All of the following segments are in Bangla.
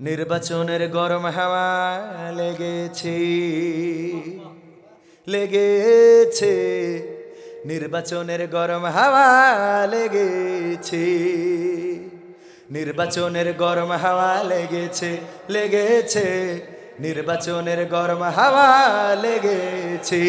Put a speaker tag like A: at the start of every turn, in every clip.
A: নির্বাচনের গরম হাওয়া লেগেছে লেগেছে। নির্বাচনের গরম হাওয়া লেগেছে, নির্বাচনের গরম হাওয়া লেগেছে লেগেছে। নির্বাচনের গরম হাওয়া লেগেছে।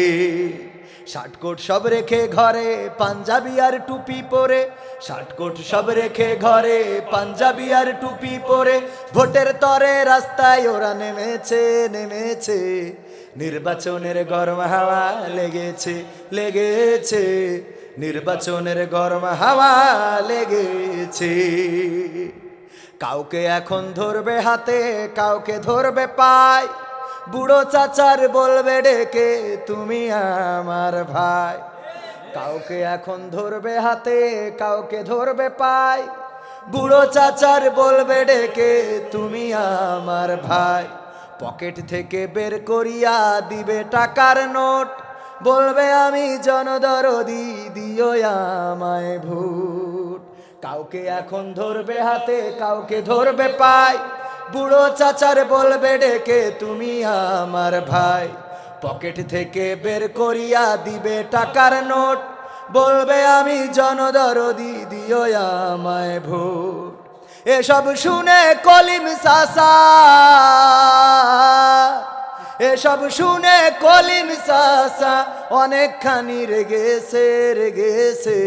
A: শার্টকোট সব রেখে ঘরে পাঞ্জাবি আর টুপি পরে। শার্টকোট সব রেখে ঘরে পাঞ্জাবি আর টুপি পরে। ভোটের তরে রাস্তায় ওরা নেমেছে নেমেছে। নির্বাচনের গরম হাওয়া লেগেছে লেগেছে। নির্বাচনের গরম হাওয়া লেগেছে। কাউকে এখন ধরবে হাতে, কাউকে ধরবে পায়। বুড়ো চাচার বলবে ডেকে, তুমি আমার ভাই। কাউকে এখন ধরবে হাতে, কাউকে ধরবে পায়। বুড়ো চাচার বলবে ডেকে, তুমি আমার ভাই। পকেট থেকে বের করিয়া দিবে টাকার নোট। বলবে, আমি জনদরদি, দিও আমায় ভোট কাউকে এখন ধরবে হাতে, কাউকে ধরবে পায়। বুড়ো চাচার বলবে ডেকে তুমি আমার ভাই। পকেট থেকে বের করিয়া দিবে টাকার নোট। বলবে আমি জনদরদি দিও আমায় ভোট। এসব শুনে কলিম সাসা এসব শুনে কলিম সাসা অনেকখানি রেগেছে রেগেছে।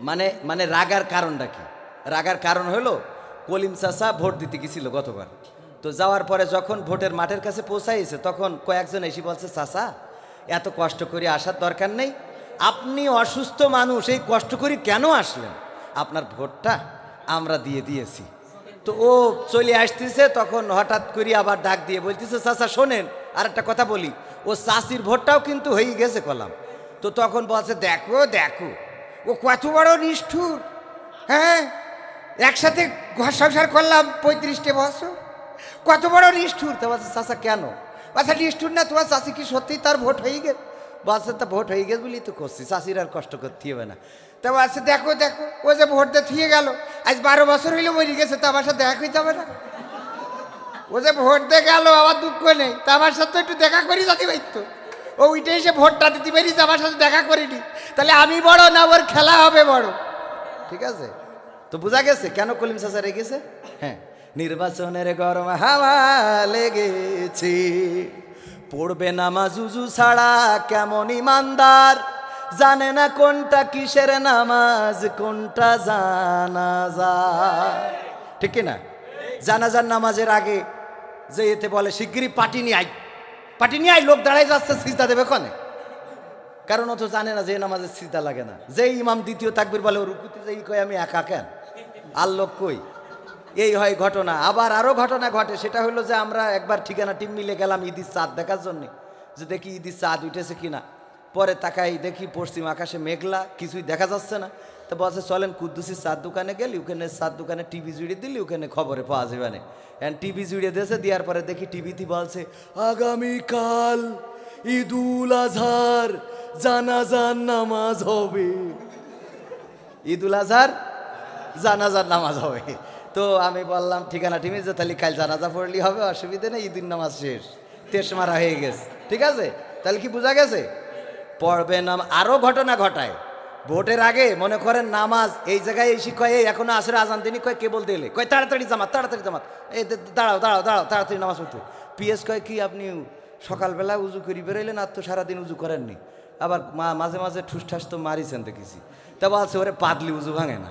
A: মানে মানে রাগার কারণটা কি? রাগার কারণ হলো, কলিম চাষা ভোট দিতে গেছিল গতবার। তো যাওয়ার পরে যখন ভোটের মাঠের কাছে পৌঁছাইছে, তখন কয়েকজন এসে বলছে চাষা এত কষ্ট করে আসার দরকার নেই। আপনি অসুস্থ মানুষ, এই কষ্ট করে কেন আসলেন? আপনার ভোটটা আমরা দিয়ে দিয়েছি। তো ও চলে আসতেছে, তখন হঠাৎ করে আবার ডাক দিয়ে বলতেছে, চাচা, শোনেন আর একটা কথা বলি। ও চাষির ভোটটাও কিন্তু হয়ে গেছে কলাম। তো তখন বলছে, দেখো দেখো, ও কত বড় নিষ্ঠুর হ্যাঁ? একসাথে ঘর সংসার করলাম পঁয়ত্রিশটে বছর। কত বড় নিষ্ঠুর তোমার চাচা কেন? আচ্ছা নিষ্ঠুর না, তোমার চাষি কি সত্যিই তার ভোট হয়ে গেল? বলছে তা ভোট হয়ে গেছে বলি তো করছি চাষির আর কষ্ট করতে হবে না। তা বলছে দেখো দেখো, ও যে ভোট দিয়ে থিয়ে গেল, আজ বারো বছর হইলে মরে গেছে, তো আমার সাথে দেখা হয়ে যাবে না। ও যে ভোট দিয়ে গেল, আমার দুঃখ নেই, তা আমার সাথে তো একটু দেখা করি যাতে পারতো। ও উঠে এসে ভোটটা দিতে পারিস আমার সাথে দেখা করিনি। তাহলে আমি বড় না, ওর খেলা হবে বড়। ঠিক আছে? তো বোঝা গেছে? কেন কলিম চাচা রেগেছে হ্যাঁ নির্বাচনের গরম হাওয়া লেগেছে। পড়বে নামাজ উজু ছাড়া কেমন ইমানদার? জানে না কোনটা কিসের নামাজ, কোনটা জানাজা। ঠিক না জানাজার নামাজের আগে যে এতে বলে, শিগগিরই পাটি নিয়ে আই পাটি নিয়ে আই লোক দাঁড়াই যাচ্ছে, সিজদা দেবে কনে? কারণ তো জানে না যে নামাজের সিজদা লাগে না। যে ইমাম দ্বিতীয় তাকবির বলে রুকুতে যে কই আমি একা কেন? আর লোক কই? এই হয় ঘটনা। আবার আরও ঘটনা ঘটে, সেটা হলো যে আমরা একবার ঠিকানা টিম মিলে গেলাম ঈদির চাঁদ দেখার জন্য। যে দেখি ঈদির চাঁদ উঠেছে কিনা। পরে তাকাই দেখি পশ্চিম আকাশে মেঘলা, কিছুই দেখা যাচ্ছে না। তো বলছে চলেন কুদ্দুসির চাঁদ দোকানে গেলি, ওখানে চাঁদ দোকানে টিভি জুড়ে দিলি, ওখানে খবরে পাওয়া যাবে না। টিভি জুড়ে দিয়েছে, দেওয়ার পরে দেখি টিভিতে বলছে, আগামীকাল ঈদুল আজহার জানাজার নামাজ হবে। ঈদুল আজহার জানাজার নামাজ হবে। তো আমি বললাম, ঠিকানা টিমে যে তাহলে কাল জানাজা পড়লি হবে, অসুবিধা নেই ঈদুল নামাজ শেষ। তেস মারা হয়ে গেছে, ঠিক আছে? তাহলে কি বোঝা গেছে? পড়বে নাম আরও ঘটনা ঘটায়। ভোটের আগে মনে করেন নামাজ, এই জায়গায় এসে কয় এই এখনও আসরে, আজান দিনই কয় কেবল দিলে কয়, তাড়াতাড়ি জামাত তাড়াতাড়ি জামাত। এই দাঁড়াও দাঁড়াও দাঁড়াও, তাড়াতাড়ি নামাজ পড়তে। পিএস কয়, কি আপনি সকালবেলা উজু করি, বেরোইলেন, আর তো সারাদিন উজু করেননি। আবার মা- মাঝে মাঝে ঠুসঠাস তো মারিছেন দেখেছি। তা বলছে, ওরে পাতলি উজু ভাঙে না।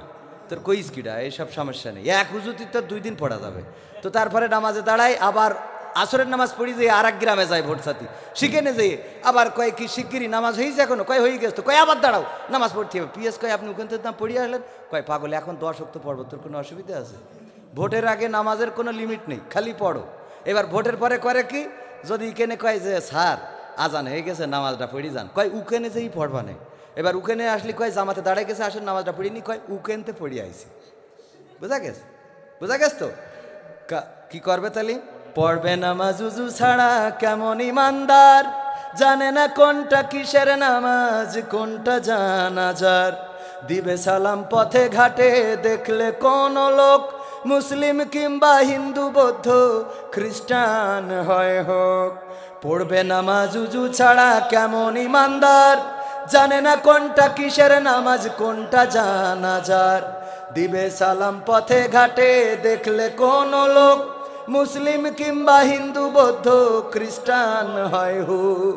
A: তোর কইস কিডা এইসব সমস্যা নেই। এক উজুতি তো দুই দিন পড়া যাবে। তো তারপরে নামাজে দাঁড়ায় আবার আসরের নামাজ পড়ি যে আর এক গ্রামে যায় ভোট সাথী শিখেনে যেয়ে আবার কয় কি শিগগিরি নামাজ হয়েছে এখনও? কয় হয়ে গেছে তো, কয় আবার দাঁড়াও, নামাজ পড়তে হবে। পিএস কয়, আপনি ওখান থেকে না পড়িয়ে আসলেন কয়, পাগল, এখন দশ অক্ত পড়ব, তোর কোনো অসুবিধা আছে? ভোটের আগে নামাজের কোনো লিমিট নেই, খালি পড়ো। এবার ভোটের পরে করে কি? যদি এখানে কয় যে, স্যার, আজান হয়ে গেছে, নামাজটা পড়ি যান। কয়, উকেনে যেই পড়বা নেই এবার উকেনে আসলে কয়, জামাতে দাঁড়ায় গেছে, আসেন, নামাজটা পড়িনি কয়, উকেনতে পড়ি আইছি। বুঝা গেছে? বুঝা গেছ তো? কি করবে তাহলে পড়বে নামাজ উজু ছাড়া কেমন ইমানদার? জানে না কোনটা কিসের নামাজ, কোনটা জানাজার? দিবে সালাম পথে ঘাটে, দেখলে কোন লোক মুসলিম কিংবা হিন্দু, বৌদ্ধ, খ্রিস্টান, হয় হোক, পড়বে নামাজ উজু ছাড়া কেমন ইমানদার? জানে না কোনটা কিসের নামাজ, কোনটা জানাজার? দিবে সালাম পথে ঘাটে, দেখলে কোন লোক? মুসলিম কিংবা হিন্দু, বৌদ্ধ, খ্রিস্টান, হয় হোক,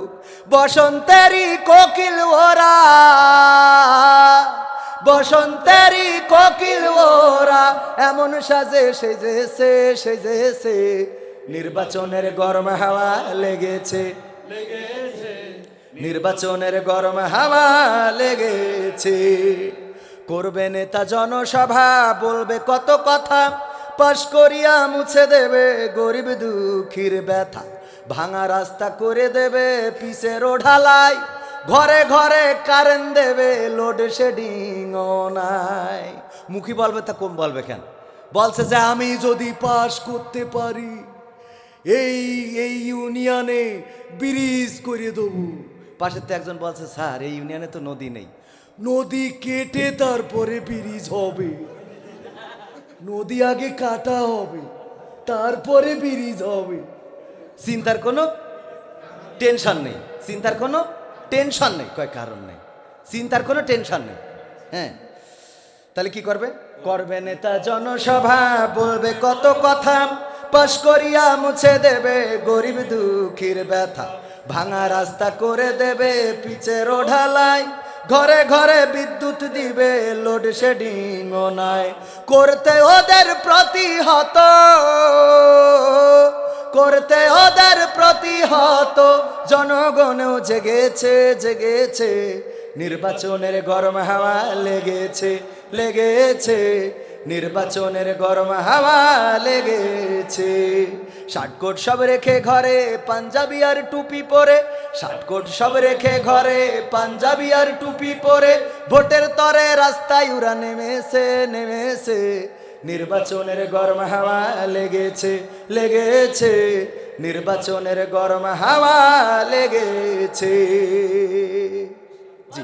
A: বসন্তেরই কোকিল ওরা। বসন্তেরই কোকিল ওরা এমন সাজে সেজেছে সেজেছে নির্বাচনের গরম হাওয়া লেগেছে। নির্বাচনের গরম হাওয়া লেগেছে। করবে নেতা জনসভা, বলবে কত কথা। পাশ করিয়া মুছে দেবে গরিব দুঃখীর ব্যথা। ভাঙা রাস্তা করে দেবে পিসের ঢালাই। ঘরে ঘরে কারেন্ট দেবে লোড শেডিং নাই। মুখী বলবে, তা কম বলবে কেন? বলছে যে, আমি যদি পাশ করতে পারি, এই এই ইউনিয়নে ব্রিজ করে দেবো। পাশের তো একজন বলছে, স্যার, এই ইউনিয়নে তো নদী নেই। নদী কেটে তারপরে ব্রিজ হবে। নদী আগে কাটা হবে, তারপরে ব্রিজ হবে। চিন্তার কোনো টেনশন নেই। চিন্তার কোনো টেনশন নেই, কয় কারণ নেই। চিন্তার কোনো টেনশন নেই। হ্যাঁ? তাহলে কি করবে? করবে নেতা জনসভা, বলবে কত কথা, পাশ করিয়া মুছে দেবে গরিব দুঃখীর ব্যথা। ভাঙা রাস্তা করে দেবে পিচের ঢালাই। ঘরে ঘরে বিদ্যুৎ দিবে লোড শেডিং নাই। করতে ওদের প্রতিহত। করতে ওদের প্রতিহত। জনগণেও জেগেছে জেগেছে। নির্বাচনের গরম হাওয়া লেগেছে লেগেছে। নির্বাচনের গরম হাওয়া লেগেছে। শার্টকোট সব রেখে ঘরে পাঞ্জাবি আর টুপি পরে। শার্টকোট সব রেখে ঘরে পাঞ্জাবি আর টুপি পরে। ভোটের তরে রাস্তায় উড়া নেমেছে নেমেছে। নির্বাচনের গরম হাওয়া লেগেছে লেগেছে। নির্বাচনের গরম হাওয়া লেগেছে। জি।